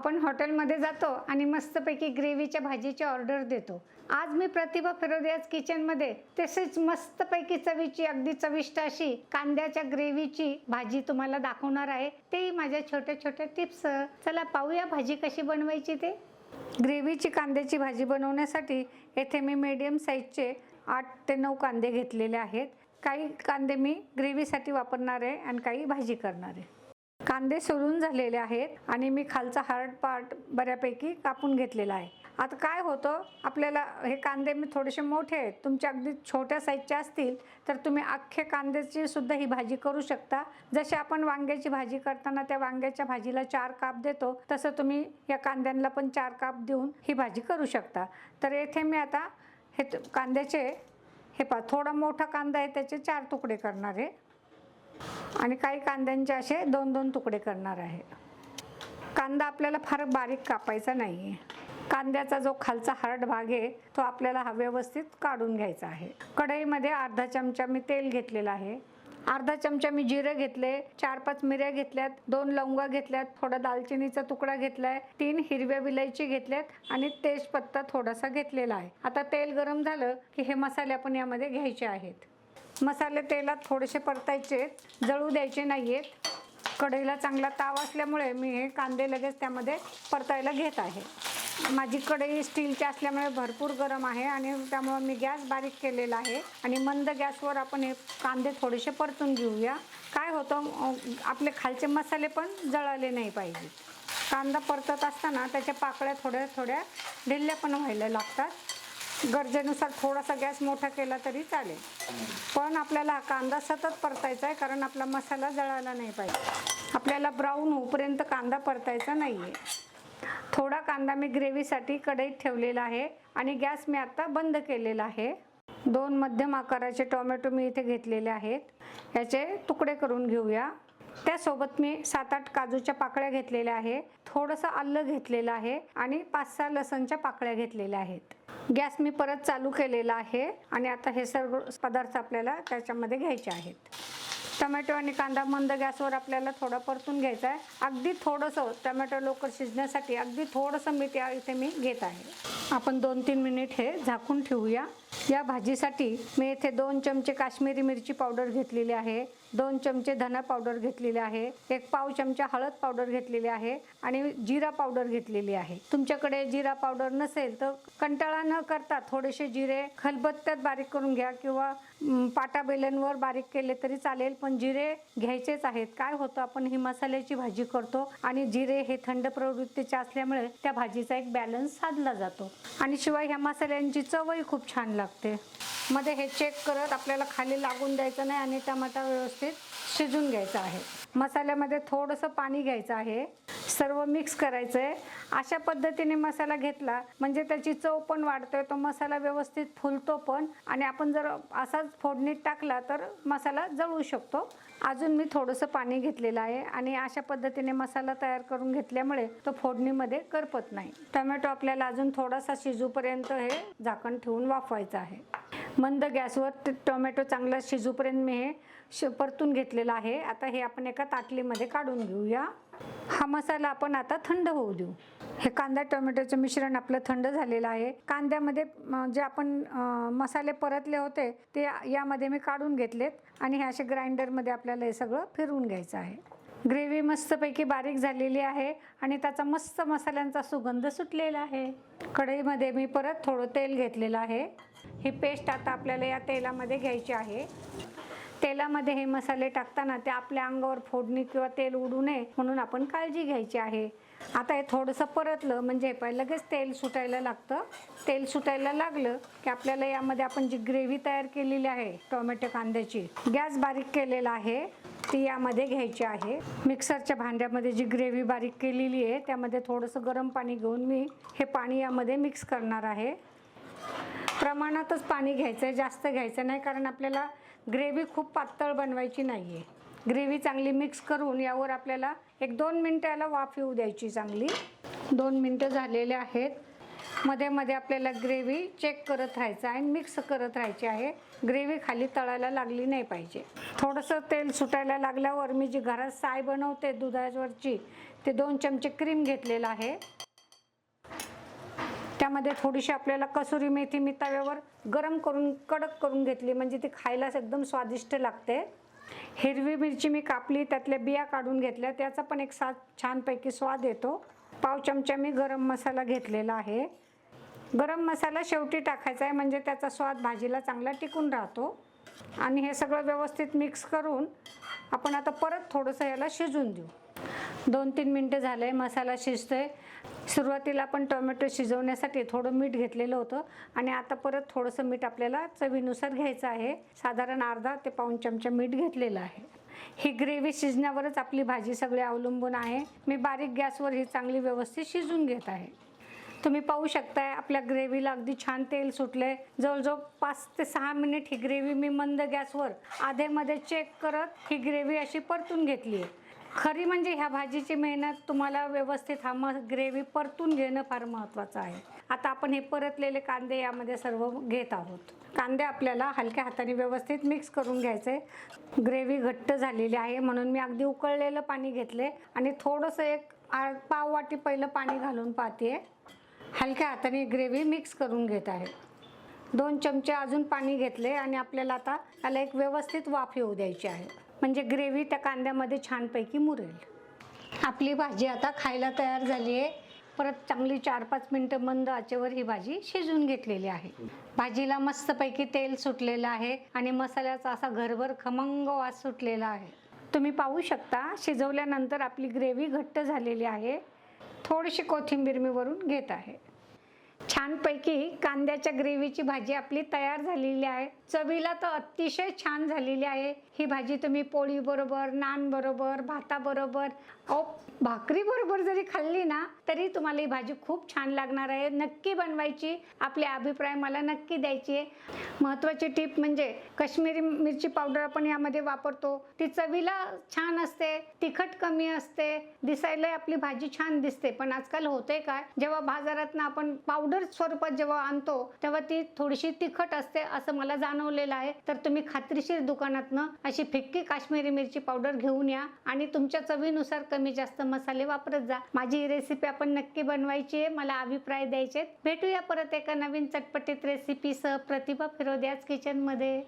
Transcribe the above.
आपण हॉटेलमध्ये जातो आणि मस्तपैकी ग्रेव्हीच्या भाजीची ऑर्डर देतो. आज मी प्रतिभा फिरोदियाज किचनमध्ये. तसेच मस्तपैकी चवीची अगदी चविष्ट अशी कांद्याच्या ग्रेव्हीची भाजी तुम्हाला दाखवणार आहे. तेही माझ्या छोट्या छोट्या टिप्स. चला पाहूया भाजी कशी बनवायची ते. ग्रेव्हीची कांद्याची भाजी बनवण्यासाठी येथे मी मीडियम साईजचे आठ ते नऊ कांदे घेतलेले आहेत. काही कांदे मी ग्रेव्हीसाठी वापरणार आहे आणि काही भाजी करणार आहे. कांदे सोलून झालेले आहेत आणि मी खालचा हार्ड पार्ट बऱ्यापैकी कापून घेतलेला आहे. आता काय होतं? आपल्याला हे कांदे मी थोडेसे मोठे आहेत. तुमच्या अगदी छोट्या साईजचे असतील तर तुम्ही अख्खे कांद्याची सुद्धा ही भाजी करू शकता. जसे आपण वांग्याची भाजी करताना त्या वांग्याच्या भाजीला चार काप देतो तसं तुम्ही या कांद्यांना पण चार काप देऊन ही भाजी करू शकता. तर येथे मी आता हे कांद्याचे हे पा थोडा मोठा कांदा आहे त्याचे चार तुकडे करणार आहे. आणि काही कांद्यांचे असे दोन दोन तुकडे करणार आहे. कांदा आपल्याला फार बारीक कापायचा नाही आहे कांद्याचा जो खालचा हार्ड भाग आहे तो आपल्याला हा व्यवस्थित काढून घ्यायचा आहे. कढईमध्ये अर्धा चमचा मी तेल घेतलेला आहे. अर्धा चमचा मी जिरं घेतले चार पाच मिऱ्या घेतल्यात दोन लवंगा घेतल्यात थोडा दालचिनीचा तुकडा घेतलाय तीन हिरव्या विलायची घेतल्यात आणि तेजपत्ता थोडासा घेतलेला आहे. आता तेल गरम झालं की हे मसाले आपण यामध्ये घ्यायचे आहेत. मसाले तेलात थोडेसे परतायचे जळू द्यायचे नाही आहेत कढईला चांगला ताव असल्यामुळे मी हे कांदे लगेच त्यामध्ये परतायला घेत आहे. माझी कढई स्टीलची असल्यामुळे भरपूर गरम आहे आणि त्यामुळे मी गॅस बारीक केलेला आहे आणि मंद गॅसवर आपण हे कांदे थोडेसे परतून घेऊया. काय होतं आपले खालचे मसाले पण जळाले नाही पाहिजे. कांदा परतत असताना त्याच्या पाकळ्या थोड्या थोड्या ढिल्ल्या पण व्हायला लागतात. गरजेनुसार थोडासा गॅस मोठा केला तरी चालेल. पण आपल्याला हा कांदा सतत परतायचा आहे कारण आपला मसाला जळायला नाही पाहिजे. आपल्याला ब्राऊन होईपर्यंत कांदा परतायचा नाही आहे थोडा कांदा मी ग्रेव्हीसाठी कढईत ठेवलेला आहे आणि गॅस मी आत्ता बंद केलेला आहे. दोन मध्यम आकाराचे टोमॅटो मी इथे घेतलेले आहेत. याचे तुकडे करून घेऊया. त्यासोबत मी सात आठ काजूच्या पाकळ्या घेतलेल्या आहे थोडंसं आलं घेतलेलं आहे आणि पाच सहा लसणच्या पाकळ्या घेतलेल्या आहेत. गॅस मी परत चालू केलेला आहे आणि आता हे सर्व पदार्थ आपल्याला त्याच्यामध्ये घ्यायचे आहेत. टमॅटो आणि कांदा मंद गॅसवर आपल्याला थोडा परतून घ्यायचा आहे. अगदी थोडंसं टमॅटो लवकर शिजण्यासाठी अगदी थोडंसं मी त्या इथे मी घेत आहे. आपण दोन तीन मिनिट हे झाकून ठेवूया. या भाजीसाठी मी इथे दोन चमचे काश्मीरी मिरची पावडर घेतलेली आहे दोन चमचे धना पावडर घेतलेले आहे एक पाव चमचा हळद पावडर घेतलेली आहे आणि जिरा पावडर घेतलेली आहे. तुमच्याकडे जिरा पावडर नसेल तर कंटाळा न करता थोडेसे जिरे खलबत्त्यात बारीक करून घ्या किंवा पाटा बेलनवर बारीक केले तरी चालेल पण जिरे घ्यायचेच आहेत. काय होतं आपण ही मसाल्याची भाजी करतो आणि जिरे हे थंड प्रवृत्तीचे असल्यामुळे त्या भाजीचा एक बॅलन्स साधला जातो. आणि शिवाय ह्या मसाल्यांची चवही खूप छान लागते. मध्ये हे चेक करत आपल्याला खाली लागून द्यायचं नाही आणि टमाटा व्यवस्थित शिजून घ्यायचा आहे. मसाल्यामध्ये थोडंसं पाणी घ्यायचं आहे. सर्व मिक्स करायचं आहे अशा पद्धतीने मसाला घेतला म्हणजे त्याची चव पण वाढतोय तो मसाला व्यवस्थित फुलतो पण आणि आपण जर असाच फोडणीत टाकला तर मसाला जळू शकतो. अजून मी थोडंसं पाणी घेतलेलं आहे आणि अशा पद्धतीने मसाला तयार करून घेतल्यामुळे तो फोडणीमध्ये करपत नाही. टोमॅटो आपल्याला अजून थोडासा शिजूपर्यंत हे झाकण ठेवून वाफवायचं आहे. मंद गॅसवर टोमॅटो चांगला शिजूपर्यंत मी हे श परतून घेतलेलं आहे. आता हे आपण एका ताटलीमध्ये काढून घेऊया. हा मसाला आपण आता थंड होऊ देऊ. हे कांदा टोमॅटोचं मिश्रण आपलं थंड झालेलं आहे. कांद्यामध्ये जे आपण मसाले परतले होते ते यामध्ये मी काढून घेतलेत आणि हे असे ग्राइंडरमध्ये आपल्याला हे सगळं फिरवून घ्यायचं आहे. ग्रेव्ही मस्तपैकी बारीक झालेली आहे आणि त्याचा मस्त मसाल्यांचा सुगंध सुटलेला आहे. कढईमध्ये मी परत थोडं तेल घेतलेलं आहे. ही पेस्ट आता आपल्याला या तेलामध्ये घ्यायची आहे. तेलामध्ये हे मसाले टाकताना ते आपल्या अंगावर फोडणी किंवा तेल उडू नये म्हणून आपण काळजी घ्यायची आहे. आता हे थोडंसं परतलं म्हणजे हे लगेच तेल सुटायला लागतं. तेल सुटायला लागलं की आपल्याला यामध्ये आपण जी ग्रेव्ही तयार केलेली आहे टोमॅटो कांद्याची गॅस बारीक केलेला आहे ती यामध्ये घ्यायची आहे. मिक्सरच्या भांड्यामध्ये जी ग्रेव्ही बारीक केलेली आहे त्यामध्ये थोडंसं गरम पाणी घेऊन मी हे पाणी यामध्ये मिक्स करणार आहे. प्रमाणातच पाणी घ्यायचं आहे जास्त घ्यायचं नाही कारण आपल्याला ग्रेव्ही खूप पातळ बनवायची नाही आहे ग्रेव्ही चांगली मिक्स करून यावर आपल्याला एक दोन मिनटं याला वाफ येऊ द्यायची चांगली. दोन मिनटं झालेले आहेत. मध्ये मध्ये आपल्याला ग्रेव्ही चेक करत राहायचं आहे मिक्स करत राहायची आहे. ग्रेव्ही खाली तळायला लागली नाही पाहिजे. थोडंसं तेल सुटायला लागल्यावर मी जी घरात साय बनवते दुधावरची ते दोन चमचे क्रीम घेतलेलं आहे. त्यामध्ये थोडीशी आपल्याला कसुरी मेथी मी तव्यावर गरम करून कडक करून घेतली. म्हणजे ती खायला एकदम स्वादिष्ट लागते. हिरवी मिरची मी कापली त्यातल्या बिया काढून घेतल्या. त्याचा पण एक सा छानपैकी स्वाद येतो. पाव चमचा मी गरम मसाला घेतलेला आहे. गरम मसाला शेवटी टाकायचा आहे म्हणजे त्याचा स्वाद भाजीला चांगला टिकून राहतो. आणि हे सगळं व्यवस्थित मिक्स करून आपण आता परत थोडंसं याला शिजून देऊ. दोन तीन मिनटं झाले मसाला शिजतोय. सुरुवातीला आपण टोमॅटो शिजवण्यासाठी थोडं मीठ घेतलेलं होतं आणि आता परत थोडंसं मीठ आपल्याला चवीनुसार घ्यायचं आहे. साधारण अर्धा ते पाऊण चमचा मीठ घेतलेलं आहे. ही ग्रेव्ही शिजण्यावरच आपली भाजी सगळी अवलंबून आहे. मी बारीक गॅसवर ही चांगली व्यवस्थित शिजून घेत आहे. तुम्ही पाहू शकताय आपल्या ग्रेव्हीला अगदी छान तेल सुटले जवळजवळ पाच ते सहा मिनिट ही ग्रेव्ही मी मंद गॅसवर आधेमध्ये चेक करत ही ग्रेव्ही अशी परतून घेतली आहे खरी म्हणजे ह्या भाजीची मेहनत तुम्हाला व्यवस्थित हा मग ग्रेव्ही परतून घेणं फार महत्त्वाचं आहे. आता आपण हे परतलेले कांदे यामध्ये सर्व घेत आहोत. कांदे आपल्याला हलक्या हाताने व्यवस्थित मिक्स करून घ्यायचे. ग्रेव्ही घट्ट झालेली आहे म्हणून मी अगदी उकळलेलं पाणी घेतले आणि थोडंसं एक आ- पाव वाटी पहिलं पाणी घालून पाहते हलक्या हाताने ग्रेव्ही मिक्स करून घेत आहे. दोन चमचे अजून पाणी घेतले आणि आपल्याला आता त्याला एक व्यवस्थित वाफ येऊ द्यायची आहे. म्हणजे ग्रेव्ही त्या कांद्यामध्ये छानपैकी मुरेल. आपली भाजी आता खायला तयार झाली आहे. परत चांगली चार पाच मिनटं मंद आचेवर ही भाजी शिजून घेतलेली आहे. भाजीला मस्तपैकी तेल सुटलेलं आहे आणि मसाल्याचा असा घरभर खमंग वास सुटलेला आहे. तुम्ही पाहू शकता शिजवल्यानंतर आपली ग्रेव्ही घट्ट झालेली आहे. थोडीशी कोथिंबीर मी वरून घेत आहे. छानपैकी कांद्याच्या ग्रेव्हीची भाजी आपली तयार झालेली आहे. चवीला तर अतिशय छान झालेली आहे. ही भाजी तुम्ही पोळी बरोबर नान बरोबर भाताबरोबर अहो भाकरी बरोबर जरी खाल्ली ना तरी तुम्हाला ही भाजी खूप छान लागणार आहे. नक्की बनवायची. आपले अभिप्राय मला नक्की द्यायची. आहे महत्त्वाची टीप म्हणजे काश्मीरी मिरची पावडर आपण यामध्ये वापरतो. ती चवीला छान असते तिखट कमी असते दिसायला आपली भाजी छान दिसते. पण आजकाल होते काय? जेव्हा बाजारातनं आपण पावडर स्वरूपात जेव्हा आणतो तेव्हा ती थोडीशी तिखट असते असं मला बनवलेला आहे तर तुम्ही खात्रीशीर दुकानातनं अशी फिक्की काश्मीरी मिरची पावडर घेऊन या आणि तुमच्या चवीनुसार कमी जास्त मसाले वापरत जा. माझी ही रेसिपी आपण नक्की बनवायची आहे मला अभिप्राय द्यायचे भेटूया परत एका नवीन चटपटीत रेसिपीसह प्रतिभा फिरोद्याज किचनमध्ये